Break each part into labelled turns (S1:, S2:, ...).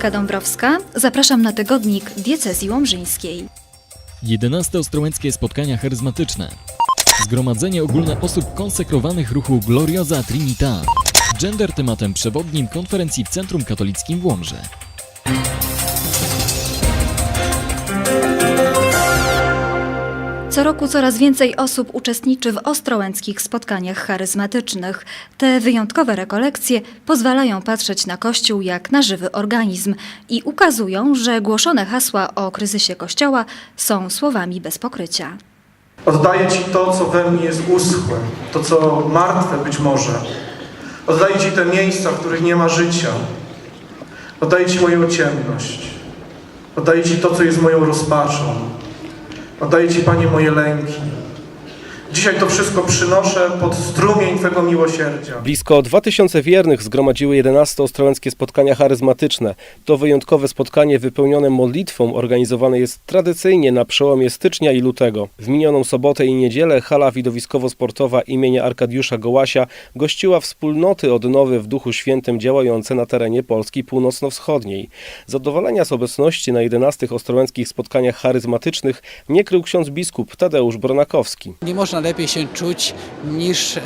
S1: Monika Dąbrowska. Zapraszam na tygodnik Diecezji Łomżyńskiej.
S2: 11 Ostrołęckie Spotkania Charyzmatyczne. Zgromadzenie ogólne osób konsekrowanych ruchu Gloriosa Trinita. Gender tematem przewodnim konferencji w Centrum Katolickim w Łomży.
S1: Co roku coraz więcej osób uczestniczy w ostrołęckich spotkaniach charyzmatycznych. Te wyjątkowe rekolekcje pozwalają patrzeć na Kościół jak na żywy organizm i ukazują, że głoszone hasła o kryzysie Kościoła są słowami bez pokrycia.
S3: Oddaję Ci to, co we mnie jest uschłe, to, co martwe być może. Oddaję Ci te miejsca, w których nie ma życia. Oddaję Ci moją ciemność. Oddaję Ci to, co jest moją rozpaczą. Oddaję Ci, Panie, moje lęki. Dzisiaj to wszystko przynoszę pod strumień Twego miłosierdzia.
S4: Blisko 2000 wiernych zgromadziły 11 ostrołęckie spotkania charyzmatyczne. To wyjątkowe spotkanie wypełnione modlitwą organizowane jest tradycyjnie na przełomie stycznia i lutego. W minioną sobotę i niedzielę hala widowiskowo-sportowa imienia Arkadiusza Gołasia gościła wspólnoty odnowy w Duchu Świętym działające na terenie Polski Północno-Wschodniej. Zadowolenia z obecności na 11 ostrołęckich spotkaniach charyzmatycznych nie krył ksiądz biskup Tadeusz Bronakowski.
S5: Nie można lepiej się czuć niż, e,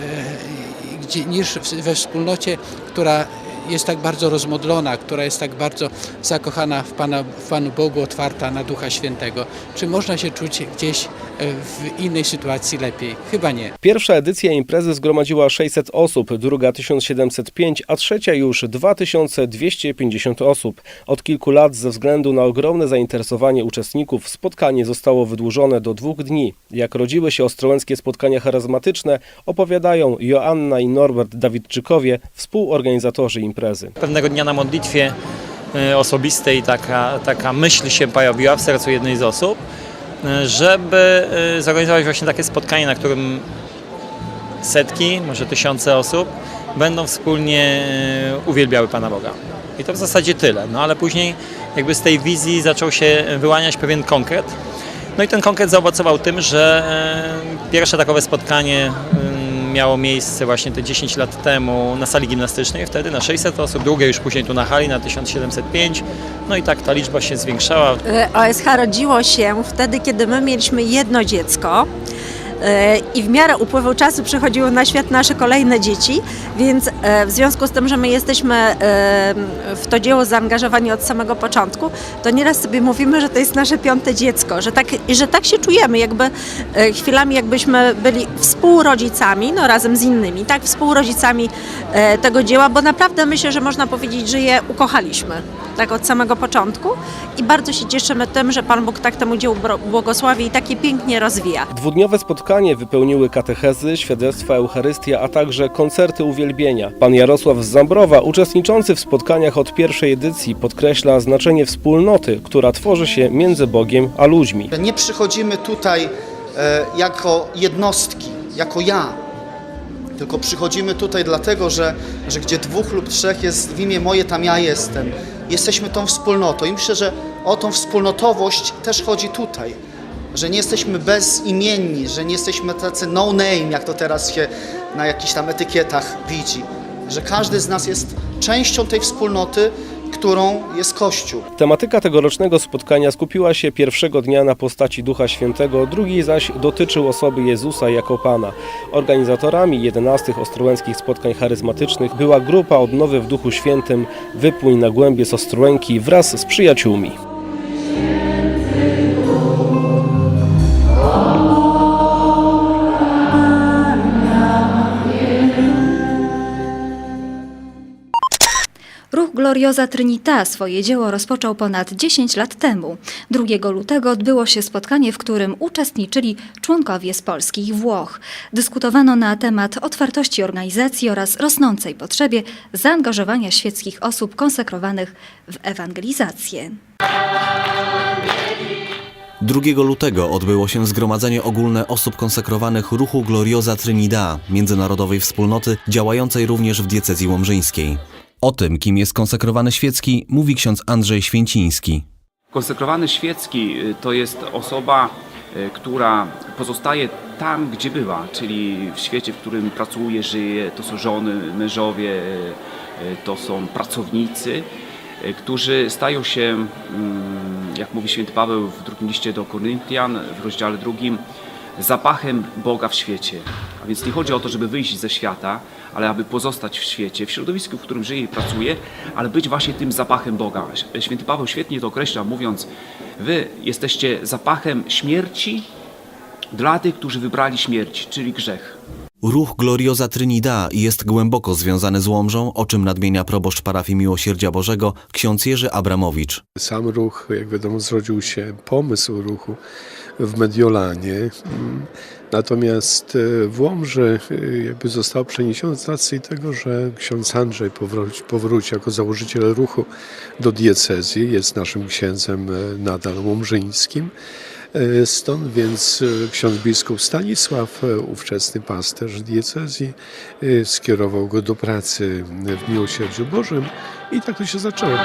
S5: niż we wspólnocie, która jest tak bardzo rozmodlona, która jest tak bardzo zakochana w, Pana, w Panu Bogu, otwarta na Ducha Świętego. Czy można się czuć gdzieś e, w innej sytuacji lepiej? Chyba nie.
S4: Pierwsza edycja imprezy zgromadziła 600 osób, druga 1705, a trzecia już 2250 osób. Od kilku lat ze względu na ogromne zainteresowanie uczestników spotkanie zostało wydłużone do dwóch dni. Jak rodziły się ostrołęckie spotkania charyzmatyczne, opowiadają Joanna i Norbert Dawidczykowie, współorganizatorzy imprezy.
S6: Pewnego dnia na modlitwie e, osobistej taka, taka myśl się pojawiła w sercu jednej z osób, e, żeby e, zorganizować właśnie takie spotkanie, na którym setki, może tysiące osób będą wspólnie uwielbiały Pana Boga. I to w zasadzie tyle. No ale później jakby z tej wizji zaczął się wyłaniać pewien konkret. No i ten konkret zaowocował tym, że pierwsze takowe spotkanie miało miejsce właśnie te 10 lat temu na sali gimnastycznej, wtedy na 600 osób, drugie już później tu na hali na 1705. No i tak ta liczba się zwiększała.
S7: E, OSH rodziło się wtedy, kiedy my mieliśmy jedno dziecko e, i w miarę upływu czasu przychodziły na świat nasze kolejne dzieci, więc e, w związku z tym, że my jesteśmy e, w to dzieło zaangażowani od samego początku, to nieraz sobie mówimy, że to jest nasze piąte dziecko, że tak, że tak się czujemy, jakby e, chwilami jakbyśmy byli współrodzicami, no razem z innymi, tak, współrodzicami e, tego dzieła, bo naprawdę myślę, że można powiedzieć, że je ukochaliśmy, tak od samego początku i bardzo się cieszymy tym, że Pan Bóg tak temu dziełu błogosławi i takie pięknie rozwija.
S4: Dwudniowe spotkanie wypełniły katechezy, świadectwa Eucharystia, a także koncerty uwielbienia. Pan Jarosław z Zambrowa, uczestniczący w spotkaniach od pierwszej edycji, podkreśla znaczenie wspólnoty, która tworzy się między Bogiem a ludźmi.
S8: Nie przychodzimy tutaj e, jako jednostki, jako ja, tylko przychodzimy tutaj dlatego, że, że gdzie dwóch lub trzech jest w imię moje, tam ja jestem. Jesteśmy tą wspólnotą i myślę, że o tą wspólnotowość też chodzi tutaj. Że nie jesteśmy bezimienni, że nie jesteśmy tacy no name, jak to teraz się na jakichś tam etykietach widzi. Że każdy z nas jest częścią tej wspólnoty, którą jest Kościół.
S4: Tematyka tegorocznego spotkania skupiła się pierwszego dnia na postaci Ducha Świętego, drugi zaś dotyczył osoby Jezusa jako Pana. Organizatorami 11 ostrołęckich spotkań charyzmatycznych była grupa Odnowy w Duchu Świętym Wypłyń na głębie z Ostrołęki wraz z przyjaciółmi.
S1: Gloriosa Trinita swoje dzieło rozpoczął ponad 10 lat temu. 2 lutego odbyło się spotkanie, w którym uczestniczyli członkowie z Polski i Włoch. Dyskutowano na temat otwartości organizacji oraz rosnącej potrzebie zaangażowania świeckich osób konsekrowanych w ewangelizację.
S9: 2 lutego odbyło się zgromadzenie ogólne osób konsekrowanych ruchu Gloriosa Trinidad, międzynarodowej wspólnoty działającej również w diecezji łomżyńskiej. O tym, kim jest konsekrowany świecki, mówi ksiądz Andrzej Święciński.
S10: Konsekrowany świecki y, to jest osoba, y, która pozostaje tam, gdzie bywa, czyli w świecie, w którym pracuje, żyje. To są żony, mężowie, y, to są pracownicy. którzy stają się, mm, jak mówi święty Paweł w drugim liście do Koryntian, w rozdziale drugim, zapachem Boga w świecie. A więc nie chodzi o to, żeby wyjść ze świata, ale aby pozostać w świecie, w środowisku, w którym żyje i pracuje, ale być właśnie tym zapachem Boga. Święty Paweł świetnie to określa, mówiąc, wy jesteście zapachem śmierci dla tych, którzy wybrali śmierć, czyli grzech.
S9: Ruch Gloriosa Trinidad jest głęboko związany z Łomżą, o czym nadmienia proboszcz parafii Miłosierdzia Bożego ksiądz Jerzy Abramowicz.
S11: Sam ruch, jak wiadomo, zrodził się pomysł ruchu w Mediolanie. Natomiast e, w Łomży e, jakby został przeniesiony z racji tego, że ksiądz Andrzej powrócił, powrócił jako założyciel ruchu do diecezji, jest naszym księdzem e, nadal łomżyńskim. Stąd więc ksiądz biskup Stanisław, ówczesny pasterz diecezji, skierował go do pracy w Miłosierdziu Bożym i tak to się zaczęło.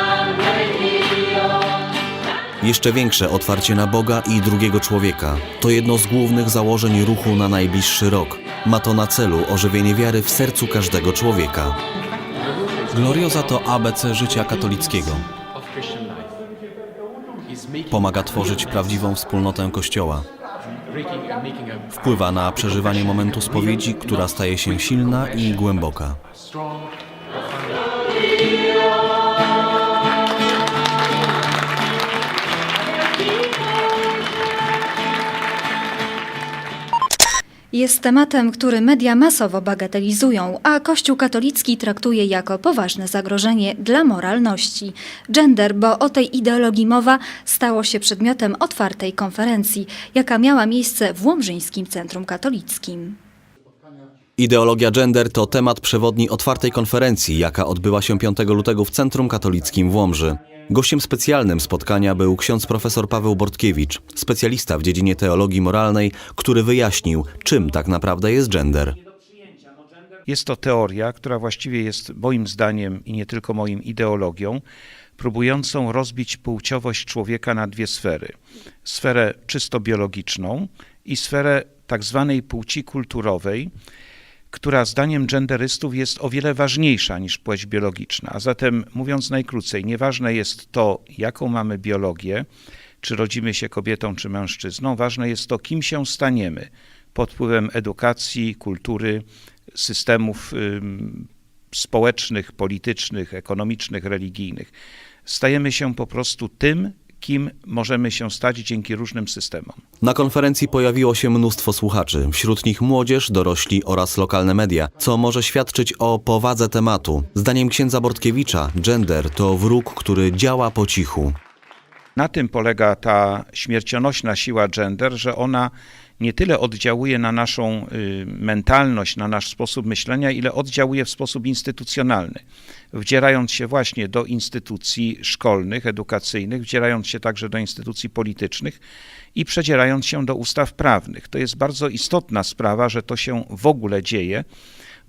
S9: Jeszcze większe otwarcie na Boga i drugiego człowieka to jedno z głównych założeń ruchu na najbliższy rok. Ma to na celu ożywienie wiary w sercu każdego człowieka. Gloriosa to ABC życia katolickiego. Pomaga tworzyć prawdziwą wspólnotę Kościoła. Wpływa na przeżywanie momentu spowiedzi, która staje się silna i głęboka.
S1: Jest tematem, który media masowo bagatelizują, a Kościół katolicki traktuje jako poważne zagrożenie dla moralności. Gender, bo o tej ideologii mowa, stało się przedmiotem otwartej konferencji, jaka miała miejsce w Łomżyńskim Centrum Katolickim.
S9: Ideologia gender to temat przewodni otwartej konferencji, jaka odbyła się 5 lutego w Centrum Katolickim w Łomży. Gościem specjalnym spotkania był ksiądz profesor Paweł Bortkiewicz, specjalista w dziedzinie teologii moralnej, który wyjaśnił, czym tak naprawdę jest gender.
S12: Jest to teoria, która właściwie jest moim zdaniem i nie tylko moim ideologią, próbującą rozbić płciowość człowieka na dwie sfery. Sferę czysto biologiczną i sferę tak zwanej płci kulturowej, która zdaniem genderystów jest o wiele ważniejsza niż płeć biologiczna. A zatem, mówiąc najkrócej, nieważne jest to, jaką mamy biologię, czy rodzimy się kobietą, czy mężczyzną, ważne jest to, kim się staniemy pod wpływem edukacji, kultury, systemów społecznych, politycznych, ekonomicznych, religijnych. Stajemy się po prostu tym, kim możemy się stać dzięki różnym systemom.
S9: Na konferencji pojawiło się mnóstwo słuchaczy, wśród nich młodzież, dorośli oraz lokalne media, co może świadczyć o powadze tematu. Zdaniem księdza Bortkiewicza, gender to wróg, który działa po cichu.
S12: Na tym polega ta śmiercionośna siła gender, że ona nie tyle oddziałuje na naszą y, mentalność, na nasz sposób myślenia, ile oddziałuje w sposób instytucjonalny, wdzierając się właśnie do instytucji szkolnych, edukacyjnych, wdzierając się także do instytucji politycznych i przedzierając się do ustaw prawnych. To jest bardzo istotna sprawa, że to się w ogóle dzieje.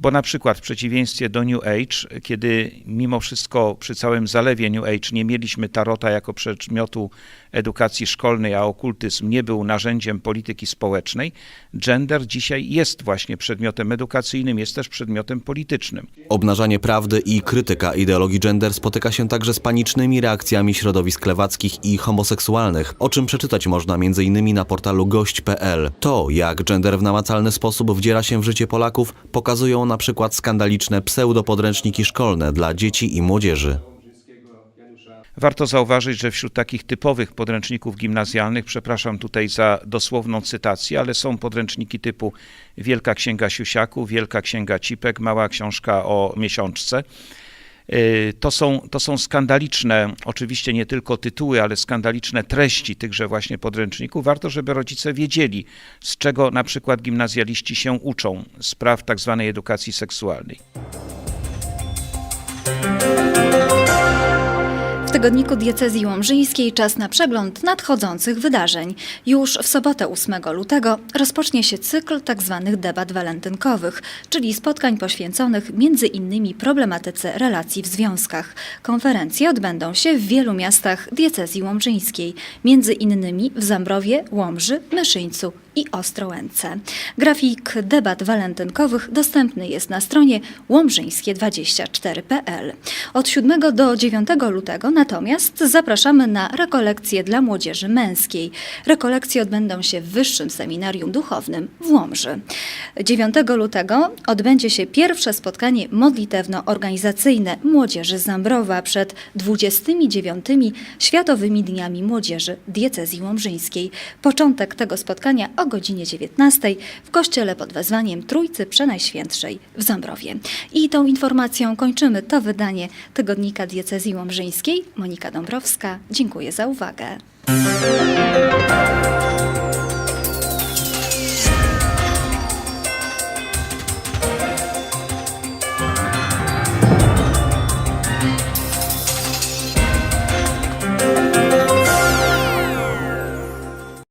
S12: Bo na przykład w przeciwieństwie do New Age, kiedy mimo wszystko przy całym zalewie New Age nie mieliśmy tarota jako przedmiotu edukacji szkolnej, a okultyzm nie był narzędziem polityki społecznej, gender dzisiaj jest właśnie przedmiotem edukacyjnym, jest też przedmiotem politycznym.
S9: Obnażanie prawdy i krytyka ideologii gender spotyka się także z panicznymi reakcjami środowisk lewackich i homoseksualnych, o czym przeczytać można m.in. na portalu gość.pl. To, jak gender w namacalny sposób wdziera się w życie Polaków, pokazują na przykład skandaliczne pseudopodręczniki szkolne dla dzieci i młodzieży.
S12: Warto zauważyć, że wśród takich typowych podręczników gimnazjalnych, przepraszam tutaj za dosłowną cytację, ale są podręczniki typu Wielka Księga Siusiaku, Wielka Księga Cipek, Mała Książka o miesiączce. Y, To są, to są skandaliczne, oczywiście nie tylko tytuły, ale skandaliczne treści tychże właśnie podręczników. Warto, żeby rodzice wiedzieli, z czego na przykład gimnazjaliści się uczą, spraw tak zwanej edukacji seksualnej.
S1: W tygodniku diecezji łomżyńskiej czas na przegląd nadchodzących wydarzeń. Już w sobotę 8 lutego rozpocznie się cykl tzw. debat walentynkowych, czyli spotkań poświęconych między innymi problematyce relacji w związkach. Konferencje odbędą się w wielu miastach diecezji łomżyńskiej, między innymi w Zambrowie, Łomży, Myszyńcu i Ostrołęce. Grafik debat walentynkowych dostępny jest na stronie łomżyńskie24.pl. Od 7 do 9 lutego natomiast zapraszamy na rekolekcje dla młodzieży męskiej. Rekolekcje odbędą się w Wyższym Seminarium Duchownym w Łomży. 9 lutego odbędzie się pierwsze spotkanie modlitewno-organizacyjne Młodzieży Zambrowa przed 29 Światowymi Dniami Młodzieży Diecezji Łomżyńskiej. Początek tego spotkania o godzinie 19 w kościele pod wezwaniem Trójcy Przenajświętszej w Zambrowie. I tą informacją kończymy to wydanie Tygodnika Diecezji Łomżyńskiej. Monika Dąbrowska, dziękuję za uwagę.